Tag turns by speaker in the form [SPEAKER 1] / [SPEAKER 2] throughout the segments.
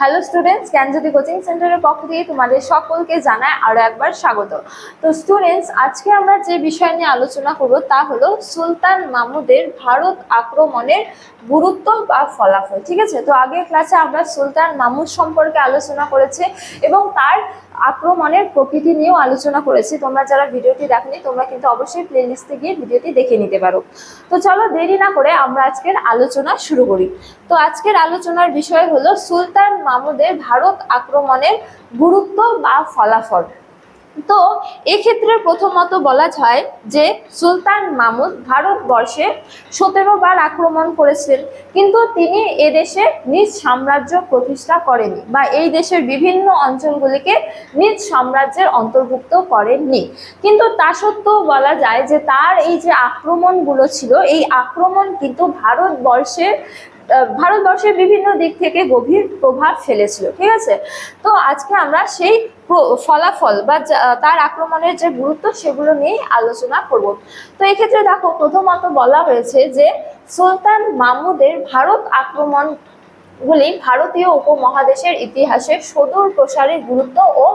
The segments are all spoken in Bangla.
[SPEAKER 1] হ্যালো স্টুডেন্টস জ্ঞানজ্যোতি কোচিং সেন্টারের পক্ষ থেকে তোমাদের সকলকে জানায় আরও একবার স্বাগত। তো স্টুডেন্টস আজকে আমরা যে বিষয় নিয়ে আলোচনা করব তা হলো সুলতান মাহমুদের ভারত আক্রমণের গুরুত্ব বা ফলাফল, ঠিক আছে? তো আগের ক্লাসে আমরা সুলতান মাহমুদ সম্পর্কে আলোচনা করেছি এবং তার আক্রমণের প্রকৃতি নিয়েও আলোচনা করেছি। তোমরা যারা ভিডিওটি দেখনি, তোমরা কিন্তু অবশ্যই প্লেলিস্টে গিয়ে ভিডিওটি দেখে নিতে পারো। তো চলো দেরি না করে আমরা আজকের আলোচনা শুরু করি। তো আজকের আলোচনার বিষয় হলো সুলতান মাহমুদের ভারত আক্রমণের গুরুত্ব বা ফলাফল। তো এক্ষেত্রে প্রথমত বলা যায় যে, সুলতান মামুদ ভারতবর্ষে সতেরো বার আক্রমণ করেছিলেন, কিন্তু তিনি এদেশে নিজ সাম্রাজ্য প্রতিষ্ঠা করেনি বা এই দেশের বিভিন্ন অঞ্চলগুলিকে নিজ সাম্রাজ্যের অন্তর্ভুক্ত করেননি। কিন্তু তা সত্ত্বেও বলা যায় যে, তার এই যে আক্রমণগুলো ছিল, এই আক্রমণ কিন্তু ভারতবর্ষের ভারতবর্ষের বিভিন্ন দিক থেকে গভীর প্রভাব ফেলেছিল, ঠিক আছে? তো আজকে আমরা সেই ফলাফল বা তার আক্রমণের যে গুরুত্ব সেগুলো নিয়ে আলোচনা করব। তো এক্ষেত্রে দেখো, প্রথমত বলা হয়েছে যে সুলতান মাহমুদের ভারত আক্রমণ গুলি ভারতীয় উপমহাদেশের ইতিহাসে সদূর প্রসারের গুরুত্ব ও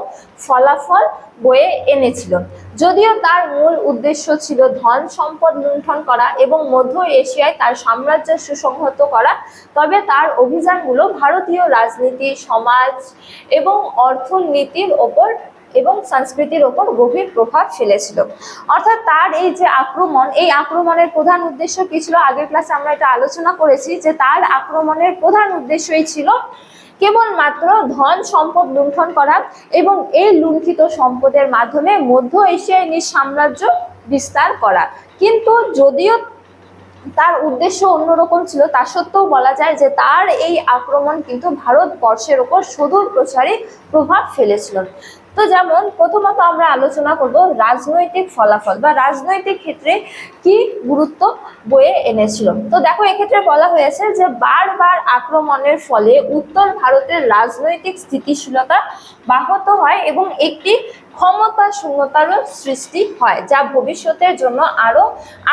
[SPEAKER 1] ফলাফল বয়ে এনেছিল। যদিও তার মূল উদ্দেশ্য ছিল ধন সম্পদ লুণ্ঠন করা এবং মধ্য এশিয়ায় তার সাম্রাজ্য সুসংহত করা, তবে তার অভিযানগুলো ভারতীয় রাজনীতি, সমাজ এবং অর্থনীতির ওপর এবং সংস্কৃতির ওপর গভীর প্রভাব ফেলেছিল। অর্থাৎ তার এই যে আক্রমণ, এই আক্রমণের প্রধান উদ্দেশ্য কি ছিল? আগের ক্লাসে আমরা এটা আলোচনা করেছি যে তার আক্রমণের প্রধান উদ্দেশ্যই ছিল কেবলমাত্র ধন সম্পদ লুণ্ঠন করা এবং এই লুণ্ঠিত সম্পদের মাধ্যমে মধ্য এশিয়ায় নিজ সাম্রাজ্য বিস্তার করা। কিন্তু যদিও তার উদ্দেশ্য অন্যরকম ছিল, তা সত্ত্বেও বলা যায় যে তার এই আক্রমণ কিন্তু ভারতবর্ষের ওপর সুদূর প্রসারী প্রভাব ফেলেছিল। তো যেমন প্রথমত আমরা আলোচনা করব রাজনৈতিক ফলাফল বা রাজনৈতিক ক্ষেত্রে কি গুরুত্ব বয়ে এনেছিল। তো দেখো, এক্ষেত্রে বলা হয়েছে যে বারবার আক্রমণের ফলে উত্তর ভারতের রাজনৈতিক স্থিতিশীলতা ব্যাহত হয় এবং একটি ক্ষমতা শূন্যতারও সৃষ্টি হয়, যা ভবিষ্যতের জন্য আরও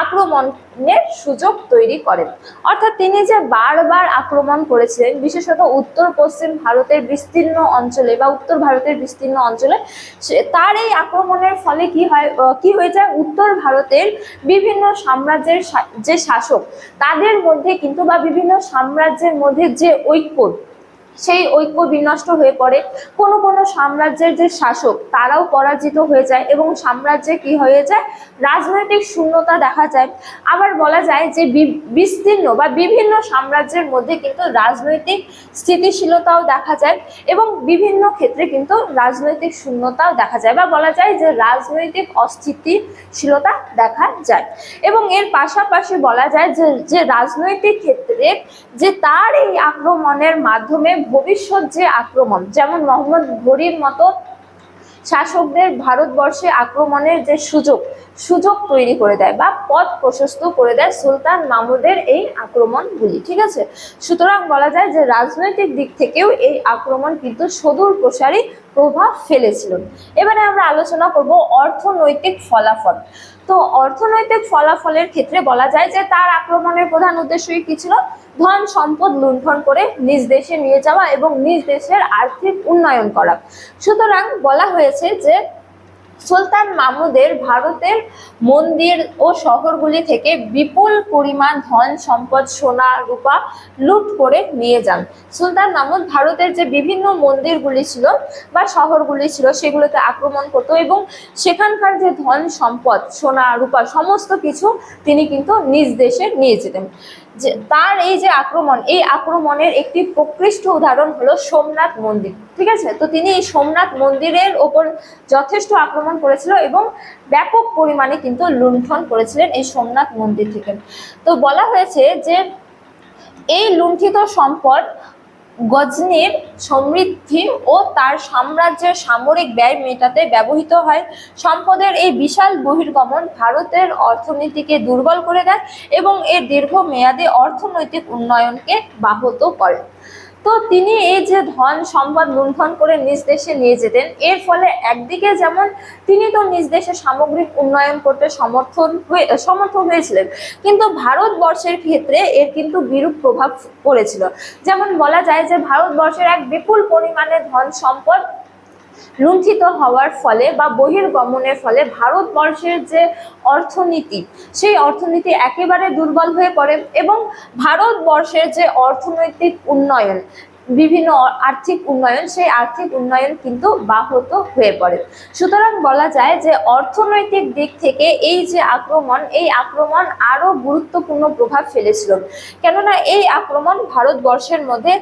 [SPEAKER 1] আক্রমণের সুযোগ তৈরি করে। অর্থাৎ তিনি যে বারবার আক্রমণ করেছিলেন, বিশেষত উত্তর, পশ্চিম ভারতের বিস্তীর্ণ অঞ্চলে বা উত্তর ভারতের বিস্তীর্ণ অঞ্চলে তার এই আক্রমণের ফলে কি হয় কি হয়ে যায়? উত্তর ভারতের বিভিন্ন সাম্রাজ্যের যে শাসক, তাদের মধ্যে কিন্তু বা বিভিন্ন সাম্রাজ্যের মধ্যে যে ঐক্য সেই ঐক্য বিনষ্ট হয়ে পড়ে। কোনো কোনো সাম্রাজ্যের যে শাসক, তারাও পরাজিত হয়ে যায় এবং সাম্রাজ্যে কি হয়ে যায়? রাজনৈতিক শূন্যতা দেখা যায়। আবার বলা যায় যে বিস্তীর্ণ বা বিভিন্ন সাম্রাজ্যের মধ্যে কিন্তু রাজনৈতিক স্থিতিশীলতাও দেখা যায় এবং বিভিন্ন ক্ষেত্রে কিন্তু রাজনৈতিক শূন্যতাও দেখা যায় বা বলা যায় যে রাজনৈতিক অস্থিতিশীলতা দেখা যায়। এবং এর পাশাপাশি বলা যায় যে যে রাজনৈতিক ক্ষেত্রে যে তার এই আক্রমণের মাধ্যমে ভবিষ্যৎ যে আক্রমণ, যেমন মোহাম্মদ ঘড়ির মতো শাসকদের ভারতবর্ষে আক্রমণের যে সুযোগ সুযোগ তৈরি করে দেয় বা পথ প্রশস্ত করে দেয় সুলতান মামুদের এই আক্রমণগুলি, ঠিক আছে? সুতরাং বলা যায় যে রাজনৈতিক দিক থেকেও এই আক্রমণ কিন্তু সদূর প্রসারী প্রভাব ফেলেছিল। এবারে আমরা আলোচনা করব অর্থনৈতিক ফলাফল। তো অর্থনৈতিক ফলাফলের ক্ষেত্রে বলা যায় যে তার আক্রমণের প্রধান উদ্দেশ্যই কি ছিল? ধন সম্পদ লুণ্ঠন করে নিজ দেশে নিয়ে যাওয়া এবং নিজ দেশের আর্থিক উন্নয়ন করা। সুতরাং বলা হয়েছে যে সুলতান মাহমুদের ভারতের মন্দির ও শহরগুলি থেকে বিপুল পরিমাণ ধন সম্পদ সোনা রূপা লুট করে নিয়ে যান। সুলতান মাহমুদ ভারতের যে বিভিন্ন মন্দিরগুলি ছিল বা শহরগুলি ছিল সেগুলোতে আক্রমণ করতো এবং সেখানকার যে ধন সম্পদ, সোনা, রূপা, সমস্ত কিছু তিনি কিন্তু নিজ দেশে নিয়ে যেতেন। যে তার এই যে আক্রমণ, এই আক্রমণের একটি প্রকৃষ্ট উদাহরণ হলো সোমনাথ মন্দির, ঠিক আছে? তো তিনি এই সোমনাথ মন্দিরের ওপর যথেষ্ট আক্রমণ করেছিল এবং ব্যাপক পরিমাণে কিন্তু লুণ্ঠন করেছিলেন এই সোমনাথ মন্দির থেকে। তো বলা হয়েছে যে এই লুণ্ঠিত সম্পদ গজনির সমৃদ্ধি ও তার সাম্রাজ্যের সামরিক ব্যয় মেটাতে ব্যবহৃত হয়। সম্পদের এই বিশাল বহির্গমন ভারতের অর্থনীতিকে দুর্বল করে দেয় এবং এর দীর্ঘমেয়াদী অর্থনৈতিক উন্নয়নকে বাহত করে। তো তিনি এই যে ধন সম্পদ লুণ্ঠন করে নিজ দেশে নিয়ে যেতেন। এর ফলে একদিকে যেমন তিনি তো নিজ দেশে সামগ্রিক উন্নয়ন করতে সমর্থন হয়ে সমর্থ হয়েছিলেন, কিন্তু ভারতবর্ষের ক্ষেত্রে এর কিন্তু বিরূপ প্রভাব পড়েছিল। যেমন বলা যায় যে ভারতবর্ষের এক বিপুল পরিমাণে ধন সম্পদ লুণ্ঠিত হওয়ার ফলে বা বহির্গমনের ফলে ভারতবর্ষের যে অর্থনীতি, সেই অর্থনীতি একেবারে দুর্বল হয়ে পড়ে এবং ভারতবর্ষের যে অর্থনৈতিক উন্নয়ন বিভিন্ন আর্থিক উন্নয়ন, সেই আর্থিক উন্নয়ন কিন্তু বাহত হয়ে পড়ে। সুতরাং বলা যায় যে অর্থনৈতিক দিক থেকে এই যে আক্রমণ, এই আক্রমণ আরও গুরুত্বপূর্ণ প্রভাব ফেলেছিল। কেননা এই আক্রমণ ভারতবর্ষের মধ্যে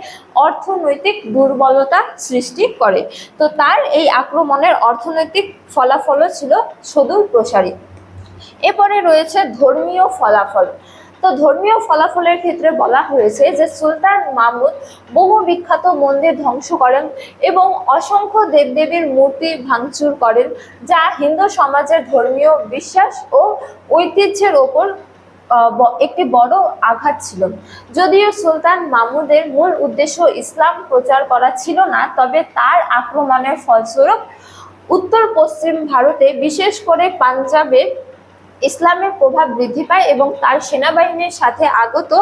[SPEAKER 1] অর্থনৈতিক দুর্বলতা সৃষ্টি করে। তো তার এই আক্রমণের অর্থনৈতিক ফলাফলও ছিল সুদূর প্রসারী এরপরে রয়েছে ধর্মীয় ফলাফল। তো ধর্মীয় ফলাফলের ক্ষেত্রে বলা হয়েছে যে সুলতান মাহমুদ বহু বিখ্যাত মন্দির ধ্বংস করেন এবং অসংখ্য দেবদেবীর মূর্তি ভাঙচুর করেন, যা হিন্দু সমাজের ধর্মীয় বিশ্বাস ও ঐতিহ্যের ওপর একটি বড় আঘাত ছিল। যদিও সুলতান মাহমুদের মূল উদ্দেশ্য ইসলাম প্রচার করা ছিল না, তবে তার আক্রমণের ফলস্বরূপ উত্তর পশ্চিম ভারতে বিশেষ করে পাঞ্জাবে ইসলামের প্রভাব বৃদ্ধি পায় এবং তার সেনাবাহিনীর সাথে আগত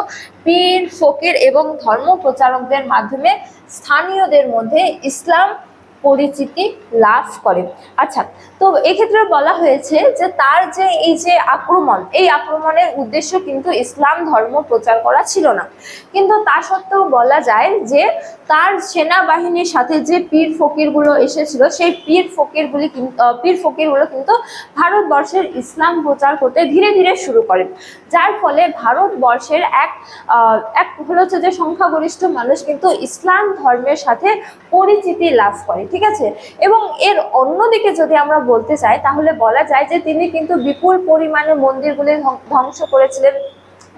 [SPEAKER 1] পীর ফকির এবং ধর্ম প্রচারকদের মাধ্যমে স্থানীয়দের মধ্যে ইসলাম পরিচিতি লাভ করে। আচ্ছা তো এক্ষেত্রে বলা হয়েছে যে তার যে এই যে আক্রমণ, এই আক্রমণের উদ্দেশ্য কিন্তু ইসলাম ধর্ম প্রচার করা ছিল না। কিন্তু তা সত্ত্বেও বলা যায় যে তার সেনাবাহিনীর সাথে যে পীর ফকিরগুলো এসেছিল, সেই পীর ফকিরগুলি পীর ফকিরগুলো কিন্তু ভারতবর্ষের ইসলাম প্রচার করতে ধীরে ধীরে শুরু করেন। যার ফলে ভারতবর্ষের এক এক হলো হচ্ছে যে সংখ্যাগরিষ্ঠ মানুষ কিন্তু ইসলাম ধর্মের সাথে পরিচিতি লাভ করে। ঠিক আছে? এবং এর অন্যদিকে যদি আমরা বলতে চাই, তাহলে বলা যায় যে তিনি কিন্তু বিপুল পরিমাণে মন্দিরগুলি ধ্বং- ধ্বংস করেছিলেন,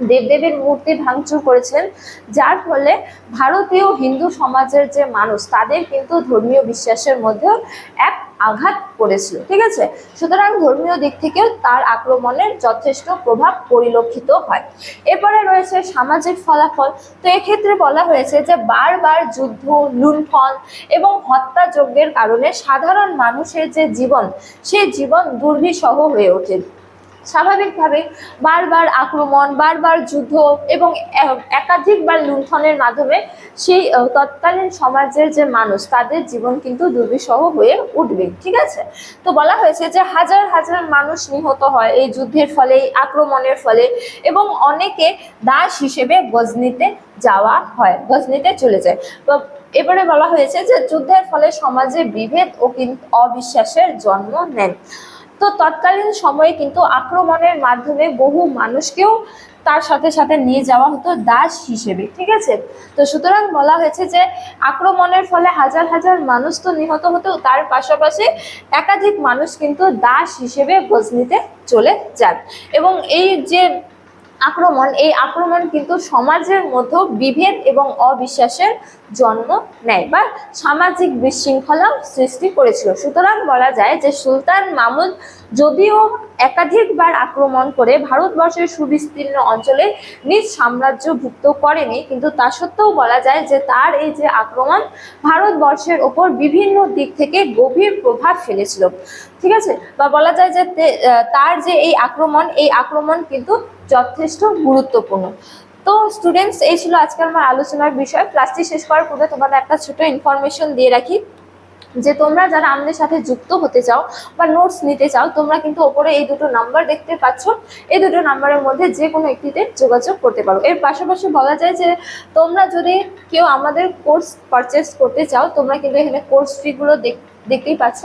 [SPEAKER 1] দেবদেবীর মূর্তি ভাঙচুর করেছেন যার ফলে ভারতীয় হিন্দু সমাজের যে মানুষ, তাদের কিন্তু ধর্মীয় বিশ্বাসের মধ্যেও এক আঘাত করেছিল, ঠিক আছে? সুতরাং ধর্মীয় দিক থেকেও তার আক্রমণের যথেষ্ট প্রভাব পরিলক্ষিত হয়। এরপরে রয়েছে সামাজিক ফলাফল। তো এক্ষেত্রে বলা হয়েছে যে বারবার যুদ্ধ, লুণ্ঠন এবং হত্যাযজ্ঞের কারণে সাধারণ মানুষের যে জীবন, সেই জীবন দুর্বিসহ হয়ে ওঠে। স্বাভাবিকভাবে বারবার আক্রমণ, বারবার যুদ্ধ এবং একাধিকবার লুণ্ঠনের মাধ্যমে সেই তৎকালীন সমাজের যে মানুষ, তাদের জীবন কিন্তু দুর্বিষহ হয়ে উঠবে, ঠিক আছে? তো বলা হয়েছে যে হাজার হাজার মানুষ নিহত হয় এই যুদ্ধের ফলে আক্রমণের ফলে এবং অনেকে দাস হিসেবে গজনিতে যাওয়া হয়, গজনিতে চলে যায়। তো এবারে বলা হয়েছে যে যুদ্ধের ফলে সমাজে বিভেদ ও অবিশ্বাসের জন্ম নেন। তো তৎকালীন সময়ে কিন্তু আক্রমণের মাধ্যমে বহু মানুষকেও তার সাথে সাথে নিয়ে যাওয়া হতো দাস হিসেবে, ঠিক আছে? তো সুতরাং বলা হয়েছে যে আক্রমণের ফলে হাজার হাজার মানুষ তো নিহত হতো তার পাশাপাশি একাধিক মানুষ কিন্তু দাস হিসেবে গজনিতে চলে যান। এবং এই যে আক্রমণ, এই আক্রমণ কিন্তু সমাজের মধ্যে বিভেদ এবং অবিশ্বাসের জন্ম নেয় বা সামাজিক বিশৃঙ্খলা সৃষ্টি করেছিল। সুতরাং বলা যায় যে সুলতান মামুদ যদিও একাধিকবার আক্রমণ করে ভারতবর্ষের সুবিস্তীর্ণ অঞ্চলে নিজ সাম্রাজ্যভুক্ত করেনি, কিন্তু তা সত্ত্বেও বলা যায় যে তার এই যে আক্রমণ ভারতবর্ষের ওপর বিভিন্ন দিক থেকে গভীর প্রভাব ফেলেছিল। ঠিক আছে? বা বলা যায় যে তার যে এই আক্রমণ এই আক্রমণ কিন্তু যথেষ্ট গুরুত্বপূর্ণ। তো স্টুডেন্টস এই ছিল আজকে আমার আলোচনার বিষয়। ক্লাসটি শেষ করার পূর্বে তোমাদের একটা ছোট ইনফরমেশন দিয়ে রাখি যে তোমরা যারা আমাদের সাথে যুক্ত হতে চাও বা নোটস নিতে চাও, তোমরা কিন্তু ওপরে এই দুটো নাম্বার দেখতে পাচ্ছ। এই দুটো নাম্বারের মধ্যে যে কোনো একটিতে যোগাযোগ করতে পারো। এর পাশাপাশি বলা যায় যে তোমরা যদি কেউ আমাদের কোর্স পারচেস করতে চাও, তোমরা কিন্তু এখানে কোর্স ফিগুলো দেখ দেখতেই পাচ্ছ।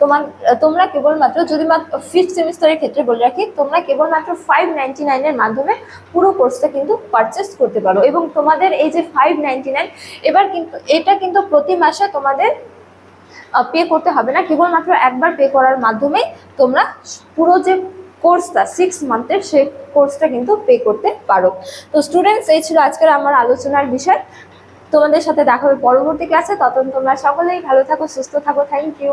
[SPEAKER 1] তোমার, তোমরা কেবলমাত্র যদি ফিফথ সেমিস্টারের ক্ষেত্রে বলে রাখি, তোমরা কেবলমাত্র ফাইভ নাইনটি নাইনের মাধ্যমে পুরো কোর্সটা কিন্তু পারচেস করতে পারো এবং তোমাদের এই যে ফাইভ নাইনটি নাইন এবার কিন্তু, এটা কিন্তু প্রতি মাসে তোমাদের পে করতে হবে না। কেবলমাত্র একবার পে করার মাধ্যমেই তোমরা পুরো যে কোর্সটা সিক্স মান্থের সেই কোর্সটা কিন্তু পে করতে পারো। তো স্টুডেন্টস এই ছিল আজকের আমার আলোচনার বিষয়। তোমাদের সাথে দেখা হবে পরবর্তী ক্লাসে ততক্ষণ তোমরা সকলেই ভালো থাকো, সুস্থ থাকো। Thank you